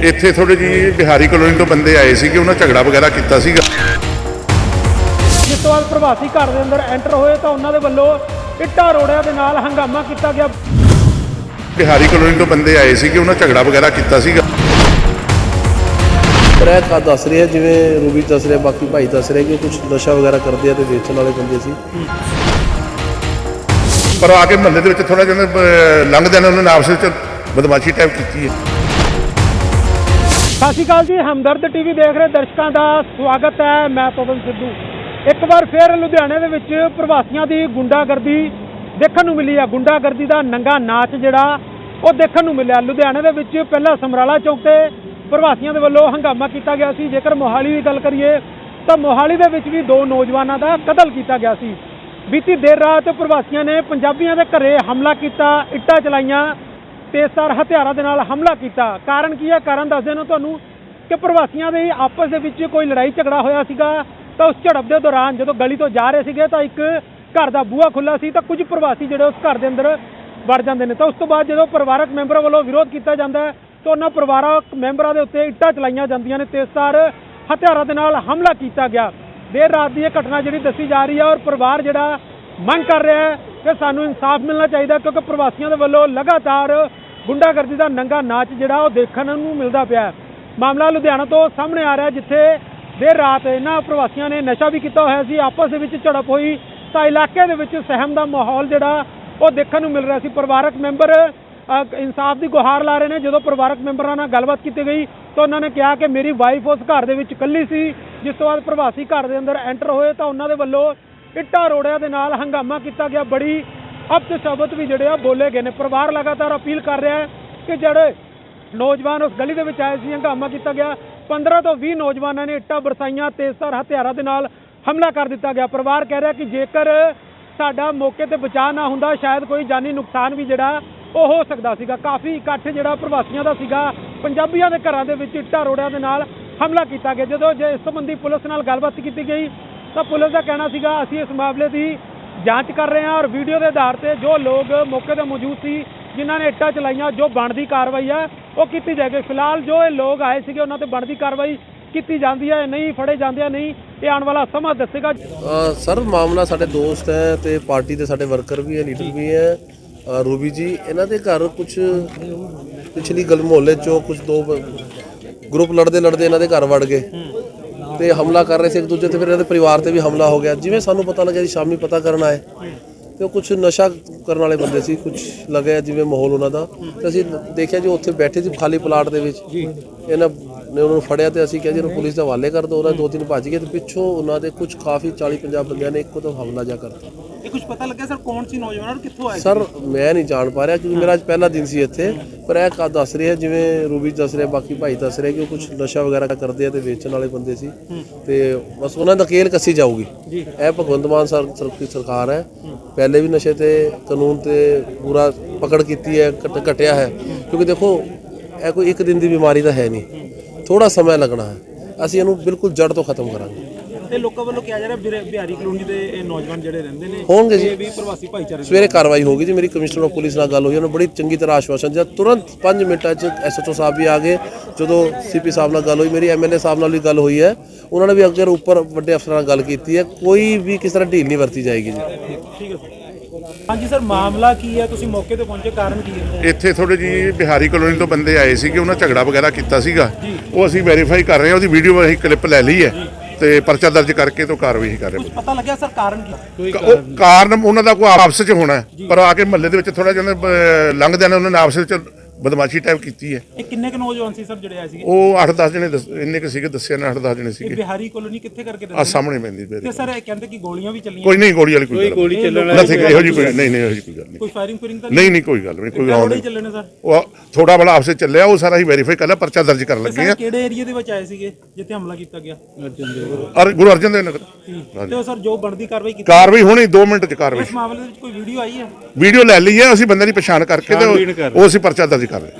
ਇੱਥੇ ਥੋੜੇ ਜੀ ਬਿਹਾਰੀ ਕਲੋਨੀ ਤੋਂ ਬੰਦੇ ਆਏ ਸੀਗੇ ਉਹਨਾਂ ਝਗੜਾ ਵਗੈਰਾ ਕੀਤਾ ਸੀਗਾ। ਜਿਸ ਤੋਂ ਬਾਅਦ ਪ੍ਰਵਾਸੀ ਘਰ ਦੇ ਅੰਦਰ ਐਂਟਰ ਹੋਏ ਤਾਂ ਉਹਨਾਂ ਦੇ ਵੱਲੋਂ ਇੱਟਾਂ ਰੋੜਿਆਂ ਦੇ ਨਾਲ ਹੰਗਾਮਾ ਕੀਤਾ ਗਿਆ। ਬਿਹਾਰੀ ਕਲੋਨੀ ਤੋਂ ਬੰਦੇ ਆਏ ਸੀਗੇ ਉਹਨਾਂ ਝਗੜਾ ਵਗੈਰਾ ਕੀਤਾ ਸੀਗਾ। ਪਰ ਇਹ ਕਾ ਦੱਸ ਰਿਹਾ ਜਿਵੇਂ ਰੂਬੀ ਦੱਸ ਰਿਹਾ ਬਾਕੀ ਭਾਈ ਦੱਸ ਰਿਹਾ ਕਿ ਕੁਝ ਨਸ਼ਾ ਵਗੈਰਾ ਕਰਦੇ ਆ ਤੇ ਵੇਚਣ ਵਾਲੇ ਬੰਦੇ ਸੀ। ਪਰ ਆ ਕੇ ਮਹੱਲੇ ਦੇ ਵਿੱਚ ਥੋੜਾ ਜਿਹਾ ਅਹ, ਲੰਘਦਿਆਂ ਨੇ ਉਹਨਾਂ ਨੇ ਆਪਸ ਵਿੱਚ ਬਦਮਾਸ਼ੀ ਟਾਈਪ ਕੀਤੀ ਹੈ। ਸਤਿ ਸ਼੍ਰੀ ਅਕਾਲ ਜੀ, ਹਮਦਰਦ ਟੀਵੀ ਦੇਖ ਰਹੇ ਦਰਸ਼ਕਾਂ ਦਾ ਸਵਾਗਤ ਹੈ, ਮੈਂ ਪਵਨ ਸਿੱਧੂ। ਇੱਕ ਵਾਰ ਫੇਰ ਲੁਧਿਆਣੇ ਦੇ ਵਿੱਚ ਪ੍ਰਵਾਸੀਆਂ ਦੀ ਗੁੰਡਾਗਰਦੀ ਦੇਖਣ ਨੂੰ ਮਿਲੀ ਹੈ। ਗੁੰਡਾਗਰਦੀ ਦਾ ਨੰਗਾ ਨਾਚ ਜਿਹੜਾ, ਉਹ ਦੇਖਣ ਨੂੰ ਮਿਲਿਆ। ਲੁਧਿਆਣੇ ਦੇ ਵਿੱਚ ਪਹਿਲਾਂ ਸਮਰਾਲਾ ਚੌਂਕ ਤੇ ਪ੍ਰਵਾਸੀਆਂ ਦੇ ਵੱਲੋਂ ਹੰਗਾਮਾ ਕੀਤਾ ਗਿਆ ਸੀ। ਜੇਕਰ ਮੋਹਾਲੀ ਦੀ ਗੱਲ ਕਰੀਏ, ਤਾਂ ਮੋਹਾਲੀ ਦੇ ਵਿੱਚ ਵੀ ਦੋ ਨੌਜਵਾਨਾਂ ਦਾ ਕਤਲ ਕੀਤਾ ਗਿਆ ਸੀ। ਬੀਤੀ ਦੇਰ ਰਾਤ ਪ੍ਰਵਾਸੀਆਂ ਨੇ ਪੰਜਾਬੀਆਂ ਦੇ ਘਰੇ ਹਮਲਾ ਕੀਤਾ, ਇੱਟਾਂ ਚਲਾਈਆਂ। ਤੇਜ਼ਧਾਰ ਹਥਿਆਰਾਂ ਦੇ ਨਾਲ ਹਮਲਾ ਕੀਤਾ। ਕਾਰਨ ਕੀ ਹੈ? ਕਾਰਨ ਦੱਸਦੇ ਨੇ ਤੁਹਾਨੂੰ ਕਿ ਪ੍ਰਵਾਸੀਆਂ ਦੇ ਆਪਸ ਦੇ ਵਿੱਚ ਕੋਈ ਲੜਾਈ ਝਗੜਾ ਹੋਇਆ ਸੀਗਾ ਤਾਂ ਉਸ ਝੜਪ ਦੇ ਦੌਰਾਨ ਜਦੋਂ ਗਲੀ ਤੋਂ ਜਾ ਰਹੇ ਸੀਗੇ ਤਾਂ ਇੱਕ ਘਰ ਦਾ ਬੂਹਾ ਖੁੱਲਾ ਸੀ ਤਾਂ ਕੁਝ ਪ੍ਰਵਾਸੀ ਜਿਹੜੇ ਉਸ ਘਰ ਦੇ ਅੰਦਰ ਵੜ ਜਾਂਦੇ ਨੇ। ਤਾਂ ਉਸ ਤੋਂ ਬਾਅਦ ਜਦੋਂ ਪਰਿਵਾਰਕ ਮੈਂਬਰਾਂ ਵੱਲੋਂ ਵਿਰੋਧ ਕੀਤਾ ਜਾਂਦਾ ਤਾਂ ਉਹਨਾਂ ਪਰਿਵਾਰਕ ਮੈਂਬਰਾਂ ਦੇ ਉੱਤੇ ਇੱਟਾਂ ਚਲਾਈਆਂ ਜਾਂਦੀਆਂ ਨੇ। ਤੇਜ਼ਧਾਰ ਹਥਿਆਰਾਂ ਦੇ ਨਾਲ ਹਮਲਾ ਕੀਤਾ ਗਿਆ। ਦੇਰ ਰਾਤ ਦੀ ਇਹ ਘਟਨਾ ਜਿਹੜੀ ਦੱਸੀ ਜਾ ਰਹੀ ਹੈ ਔਰ ਪਰਿਵਾਰ ਜਿਹੜਾ ਮੰਗ ਕਰ ਰਿਹਾ ਹੈ ਕਿ ਸਾਨੂੰ ਇਨਸਾਫ ਮਿਲਣਾ ਚਾਹੀਦਾ ਕਿਉਂਕਿ ਪ੍ਰਵਾਸੀਆਂ ਦੇ ਵੱਲੋਂ ਲਗਾਤਾਰ ਗੁੰਡਾਗਰਦੀ ਦਾ ਨੰਗਾ ਨਾਚ ਜਿਹੜਾ ਉਹ ਦੇਖਣ ਨੂੰ ਮਿਲਦਾ ਪਿਆ ਹੈ। ਮਾਮਲਾ ਲੁਧਿਆਣਾ ਤੋਂ ਸਾਹਮਣੇ ਆ ਰਿਹਾ ਜਿੱਥੇ ਦੇਰ ਰਾਤ ਇਹਨਾਂ ਪ੍ਰਵਾਸੀਆਂ ਨੇ ਨਸ਼ਾ ਵੀ ਕੀਤਾ ਹੋਇਆ ਸੀ। ਆਪਸ ਦੇ ਵਿੱਚ ਝੜਪ ਹੋਈ, ਤਾਂ ਇਲਾਕੇ ਦੇ ਵਿੱਚ ਸਹਿਮ ਦਾ ਮਾਹੌਲ ਜਿਹੜਾ ਉਹ ਦੇਖਣ ਨੂੰ ਮਿਲ ਰਿਹਾ ਸੀ। ਪਰਿਵਾਰਕ ਮੈਂਬਰ ਇਨਸਾਫ ਦੀ ਗੁਹਾਰ ਲਾ ਰਹੇ ਨੇ। ਜਦੋਂ ਪਰਿਵਾਰਕ ਮੈਂਬਰਾਂ ਨਾਲ ਗੱਲਬਾਤ ਕੀਤੀ ਗਈ, ਤਾਂ ਉਹਨਾਂ ਨੇ ਕਿਹਾ ਕਿ ਮੇਰੀ ਵਾਈਫ ਉਸ ਘਰ ਦੇ ਵਿੱਚ ਇਕੱਲੀ ਸੀ। ਜਿਸ ਤੋਂ ਬਾਅਦ ਪ੍ਰਵਾਸੀ ਘਰ ਦੇ ਅੰਦਰ ਐਂਟਰ ਹੋਏ, ਤਾਂ ਉਹਨਾਂ ਦੇ ਵੱਲੋਂ ਇੱਟਾਂ ਰੋੜਿਆਂ ਦੇ ਨਾਲ ਹੰਗਾਮਾ ਕੀਤਾ ਗਿਆ। ਬੜੀ ਅਪਤ ਸ਼ਬਦ ਵੀ ਜਿਹੜੇ ਆ ਬੋਲੇ ਗਏ ਨੇ ਪਰਿਵਾਰ ਲਗਾਤਾਰ ਅਪੀਲ ਕਰ ਰਿਹਾ ਹੈ ਕਿ ਜਿਹੜੇ ਨੌਜਵਾਨ ਉਸ ਗਲੀ ਦੇ ਵਿੱਚ ਆਏ ਸੀ ਹੰਗਾਮਾ ਕੀਤਾ ਗਿਆ 15 ਤੋਂ 20 ਨੌਜਵਾਨਾਂ ਨੇ ਇੱਟਾਂ ਬਰਸਾਈਆਂ ਤੇਜ਼ਧਾਰ ਹਥਿਆਰਾਂ ਦੇ ਨਾਲ ਹਮਲਾ ਕਰ ਦਿੱਤਾ ਗਿਆ ਪਰਿਵਾਰ ਕਹਿ ਰਿਹਾ ਕਿ ਜੇਕਰ ਸਾਡਾ ਮੌਕੇ ਤੇ ਬਚਾਅ ਨਾ ਹੁੰਦਾ ਸ਼ਾਇਦ ਕੋਈ ਜਾਨੀ ਨੁਕਸਾਨ ਵੀ ਜਿਹੜਾ ਉਹ ਹੋ ਸਕਦਾ ਸੀਗਾ ਕਾਫੀ ਇਕੱਠ ਜਿਹੜਾ ਪ੍ਰਵਾਸੀਆਂ ਦਾ ਸੀਗਾ ਪੰਜਾਬੀਆਂ ਦੇ ਘਰਾਂ ਦੇ ਵਿੱਚ ਇੱਟਾਂ ਰੋੜਿਆਂ ਦੇ ਨਾਲ ਹਮਲਾ ਕੀਤਾ ਗਿਆ ਜਦੋਂ ਜੇ ਇਸ ਸੰਬੰਧੀ ਪੁਲਿਸ ਨਾਲ ਗੱਲਬਾਤ ਕੀਤੀ ਗਈ ਤਾਂ ਪੁਲਿਸ ਦਾ ਕਹਿਣਾ ਸੀਗਾ ਅਸੀਂ ਇਸ ਮਾਮਲੇ ਦੀ ਜਾਂਚ ਕਰ ਰਹੇ ਹਾਂ ਔਰ ਵੀਡੀਓ ਦੇ ਆਧਾਰ ਤੇ ਜੋ ਲੋਕ ਮੌਕੇ ਤੇ ਮੌਜੂਦ ਸੀ, ਜਿਨ੍ਹਾਂ ਨੇ ਇੱਟਾਂ ਚਲਾਈਆਂ, ਜੋ ਬਣਦੀ ਕਾਰਵਾਈ ਹੈ ਉਹ ਕੀਤੀ ਜਾਏਗੀ। ਫਿਲਹਾਲ ਜੋ ਇਹ ਲੋਕ ਆਏ ਸੀਗੇ, ਉਹਨਾਂ ਤੇ ਬਣਦੀ ਕਾਰਵਾਈ ਕੀਤੀ ਜਾਂਦੀ ਹੈ ਨਹੀਂ ਫੜੇ ਜਾਂਦੇ ਨਹੀਂ, ਇਹ ਆਉਣ ਵਾਲਾ ਸਮਾਂ ਦੱਸੇਗਾ। ਸਰ, ਮਾਮਲਾ ਸਾਡੇ ਦੋਸਤ ਹੈ ਤੇ ਪਾਰਟੀ ਦੇ ਸਾਡੇ ਵਰਕਰ ਵੀ ਹੈ, ਲੀਡਰ ਵੀ ਹੈ। ਰੂਬੀ ਜੀ, ਇਹਨਾਂ ਦੇ ਘਰ ਕੁਝ ਪਿਛਲੀ ਗਲ ਮੁਹੱਲੇ ਚੋਂ ਕੁਝ ਦੋ ਗਰੁੱਪ ਲੜਦੇ ਲੜਦੇ ਇਹਨਾਂ ਦੇ ਘਰ ਵੜ ਗਏ। ਤੇ ਹਮਲਾ ਕਰ ਰਹੇ ਸੀ ਇੱਕ ਦੂਜੇ ਤੇ ਫਿਰ ਇਹਨਾਂ ਦੇ ਪਰਿਵਾਰ ਤੇ ਵੀ ਹਮਲਾ ਹੋ ਗਿਆ। ਜਿਵੇਂ ਸਾਨੂੰ ਪਤਾ ਲੱਗਿਆ ਜੀ ਸ਼ਾਮੀ ਪਤਾ ਕਰਨ ਆਏ ਤੇ ਉਹ ਕੁਝ ਨਸ਼ਾ ਕਰਨ ਵਾਲੇ ਬੰਦੇ ਸੀ ਕੁਝ ਲੱਗਿਆ ਜਿਵੇਂ ਮਾਹੌਲ ਉਹਨਾਂ ਦਾ। ਤੇ ਅਸੀਂ ਦੇਖਿਆ ਜੀ ਉੱਥੇ ਬੈਠੇ ਸੀ ਖਾਲੀ ਪਲਾਟ ਦੇ ਵਿੱਚ। ਇਹਨਾਂ ਨੇ ਉਹਨਾਂ ਨੂੰ ਫੜਿਆ ਤੇ ਅਸੀਂ ਕਿਹਾ ਜੀ ਉਹਨੂੰ ਪੁਲਿਸ ਦੇ ਹਵਾਲੇ ਕਰ ਦਿਓ ਉਹਨਾਂ ਦੋ ਤਿੰਨ ਭੱਜ ਗਏ ਤੇ ਪਿੱਛੋਂ ਉਹਨਾਂ ਦੇ ਕੁਝ ਕਾਫੀ 40 50 ਬੰਦਿਆਂ ਨੇ ਇੱਕੋ ਤੋਂ ਹਮਲਾ ਜਾ ਕਰਤਾ। ਇਹ ਕੁਝ ਪਤਾ ਲੱਗਿਆ ਸਰ ਕੌਣ ਸੀ ਨੌਜਵਾਨ ਔਰ ਕਿੱਥੋਂ ਆਏ ਸਰ ਮੈਂ ਨਹੀਂ ਜਾਣ ਪਾ ਰਿਹਾ ਕਿਉਂਕਿ ਮੇਰਾ ਅੱਜ ਪਹਿਲਾ ਦਿਨ ਸੀ ਇੱਥੇ ਪਰ ਇਹ ਕਾ ਦੱਸ ਰਿਹਾ ਜਿਵੇਂ ਰੂਬੀ ਦੱਸ ਰਿਹਾ ਬਾਕੀ ਭਾਈ ਦੱਸ ਰਿਹਾ ਕਿ ਉਹ ਕੁਝ ਨਸ਼ਾ ਵਗੈਰਾ ਕਰਦੇ ਆ ਤੇ ਵੇਚਣ ਵਾਲੇ ਬੰਦੇ ਸੀ। ਤੇ ਬਸ ਉਹਨਾਂ ਦਾ ਕੇਲ ਕੱਸੀ ਜਾਊਗੀ। ਇਹ ਭਗਵੰਤ ਮਾਨ ਸਰ ਦੀ ਸਰਕਾਰ ਹੈ। ਪਹਿਲੇ ਵੀ ਨਸ਼ੇ ਤੇ ਕਾਨੂੰਨ ਤੇ ਪੂਰਾ ਪਕੜ ਕੀਤੀ ਹੈ ਘਟ- ਘਟਿਆ ਹੈ। ਕਿਉਂਕਿ ਦੇਖੋ ਇਹ ਕੋਈ ਇੱਕ ਦਿਨ ਦੀ ਬਿਮਾਰੀ ਤਾਂ ਹੈ ਨਹੀਂ। ਥੋੜਾ ਸਮਾਂ ਲੱਗਣਾ ਹੈ। ਅਸੀਂ ਇਹਨੂੰ ਬਿਲਕੁਲ ਜੜ ਤੋਂ ਖਤਮ ਕਰਾਂਗੇ। ਤੇ ਲੋਕਾਂ ਵੱਲੋਂ ਕਿਹਾ ਜਾ ਰਿਹਾ ਬਿਰ- ਬਿਹਾਰੀ ਕਲੋਨੀ ਦੇ ਇਹ ਨੌਜਵਾਨ ਜਿਹੜੇ ਰਹਿੰਦੇ ਨੇ ਹੋਣਗੇ ਜੀ। ਇਹ ਵੀ ਪ੍ਰਵਾਸੀ ਭਾਈਚਾਰੇ ਦੇ ਸਵੇਰੇ ਕਾਰਵਾਈ ਹੋਗੀ ਜੀ। ਮੇਰੀ ਕਮਿਸ਼ਨਰ ਆਫ ਪੁਲਿਸ ਨਾਲ ਗੱਲ ਹੋਈ। ਉਹਨਾਂ ਬੜੀ ਚੰਗੀ ਤਰ੍ਹਾਂ ਆਸ਼ਵਾਸਨ ਦਿੱਤਾ। ਤੁਰੰਤ 5 ਮਿੰਟਾਂ 'ਚ ਐਸਐਚਓ ਸਾਹਿਬ ਵੀ ਆ ਗਏ। ਜਦੋਂ ਸੀਪੀ ਸਾਹਿਬ ਨਾਲ ਗੱਲ ਹੋਈ ਮੇਰੀ ਐਮਐਲਏ ਸਾਹਿਬ ਨਾਲ ਵੀ ਗੱਲ ਹੋਈ ਹੈ। ਉਹਨਾਂ ਨੇ ਵੀ ਅੱਗੇ ਉੱਪਰ ਵੱਡੇ ਅਫਸਰਾਂ ਨਾਲ ਗੱਲ ਕੀਤੀ ਹੈ। ਕੋਈ ਵੀ ਕਿਸ ਤਰ੍ਹਾਂ ਢੀਲ ਨਹੀਂ ਵਰਤੀ ਜਾਏਗੀ ਜੀ। ਠੀਕ ਹੈ ਸਰ ਹਾਂਜੀ ਸਰ ਮਾਮਲਾ ਕੀ ਹੈ? ਤੁਸੀਂ ਮੌਕੇ ਤੇ ਪਹੁੰਚੇ ਕਾਰਨ ਕੀ ਹੈ? ਇੱਥੇ ਥੋੜੇ ਜੀ ਬਿਹਾਰੀ ਕਲੋਨੀ ਤੋਂ ਬੰਦੇ ਆਏ ਸੀਗੇ ਉਹਨਾਂ ਝਗੜਾ ਵਗੈਰਾ ਕੀਤਾ ਸੀਗਾ। ਉਹ ਅਸੀਂ ਵੈਰੀਫਾਈ ਕਰ ਰਹੇ ਹਾਂ ਉਹਦੀ ਵੀਡੀਓ ਅਸੀਂ ਕਲਿੱਪ ਲੈ ਲਈ ਹੈ ਤੇ ਪਰਚਾ ਦਰਜ ਕਰਕੇ ਤੋਂ ਕਾਰਵਾਈ ਕਰ ਰਹੇ ਪਤਾ ਲੱਗਿਆ ਸਰ ਕਾਰਨ ਕੀ? ਕਾਰਨ ਉਹਨਾਂ ਦਾ ਕੋਈ ਆਪਸ 'ਚ ਹੋਣਾ ਹੈ, ਪਰ ਆ ਕੇ ਮਹੱਲੇ ਦੇ ਵਿੱਚ ਥੋੜਾ ਜਿਹਾ ਅਹ, ਲੰਘਦਿਆਂ ਨੇ ਉਹਨਾਂ ਨੇ ਆਪਸ ਵਿੱਚ ਬਦਮਾਸ਼ੀ ਟਾਈਪ ਕੀਤੀ ਹੈ। ਇਹ ਕਿੰਨੇ ਕੁ ਨੌਜਵਾਨ ਸੀ ਸਰ ਜਿਹੜੇ ਆਏ ਸੀਗੇ? ਉਹ 8-10 ਜਣੇ ਦੱਸ- ਇੰਨੇ ਕੁ ਸੀਗੇ ਦੱਸਿਆ ਨਾ 8-10 ਜਣੇ ਇਹ ਸੀਗੇ। ਬਿਹਾਰੀ ਕਲੋਨੀ ਕਿੱਥੇ ਕਰਕੇ ਆ ਰਹਿੰਦੇ ਸਾਹਮਣੇ ਪੈਂਦੀ ਪਈ ਤੇ ਸਰ ਇਹ ਕਹਿੰਦੇ ਕਿ ਗੋਲੀਆਂ ਵੀ ਚੱਲੀਆਂ। ਕੋਈ ਨਹੀਂ ਗੋਲੀ ਵਾਲੀ ਕੋਈ ਗੱਲ ਗੋਲੀ ਚੱਲਣ ਵਾਲੀ ਇਹੋ ਜੀ ਕੋਈ ਨਹੀਂ। ਨਹੀਂ ਇਹੋ ਜੀ ਕੋਈ ਗੱਲ ਨਹੀਂ। ਕੋਈ ਫਾਇਰਿੰਗ ਫੁਰਿੰਗ ਤਾਂ ਨਹੀਂ ਨਹੀਂ? ਕੋਈ ਗੱਲ ਨਹੀਂ ਕੋਈ ਗੋਲੀ ਆਉਣ ਚੱਲੇ ਨੇ ਸਰ? ਉਹ ਥੋੜਾ ਬੜਾ ਆਪਸੇ ਚੱਲਿਆ ਉਹ ਸਾਰਾ ਹੀ ਵੈਰੀਫਾਈ ਕਰ ਲਿਆ ਪਰਚਾ ਦਰਜ ਕਰਨ ਲੱਗੇ ਸਰ ਆ। ਕਿਹੜੇ ਏਰੀਆ ਦੇ ਵਿੱਚ ਆਏ ਸੀਗੇ ਜਿੱਥੇ ਹਮਲਾ ਕੀਤਾ ਗਿਆ? ਅਰ ਗੁਰੂ ਅਰਜਨ ਦੇਵ ਨਗਰ। ਤੇ ਉਹ ਸਰ ਜੋ ਬਣਦੀ ਕਾਰਵਾਈ ਕੀਤੀ? ਕਾਰਵਾਈ ਹੋਣੀ 2 ਮਿੰਟ ਚ ਕਾਰਵਾਈ। ਇਸ ਮਾਮਲੇ ਦੇ ਵਿੱਚ ਕੋਈ ਵੀਡੀਓ ਆਈ ਹੈ? ਵੀਡੀਓ ਲੈ ਲਈ ਹੈ ਅਸੀਂ ਬੰਦੇ ਦੀ ਪਛਾਣ ਕਰਕੇ ਤੇ ਉਹ- ਉਹ ਅਸੀਂ ਪਰਚਾ ਦਰਜ ਕਰ ਰਹੇ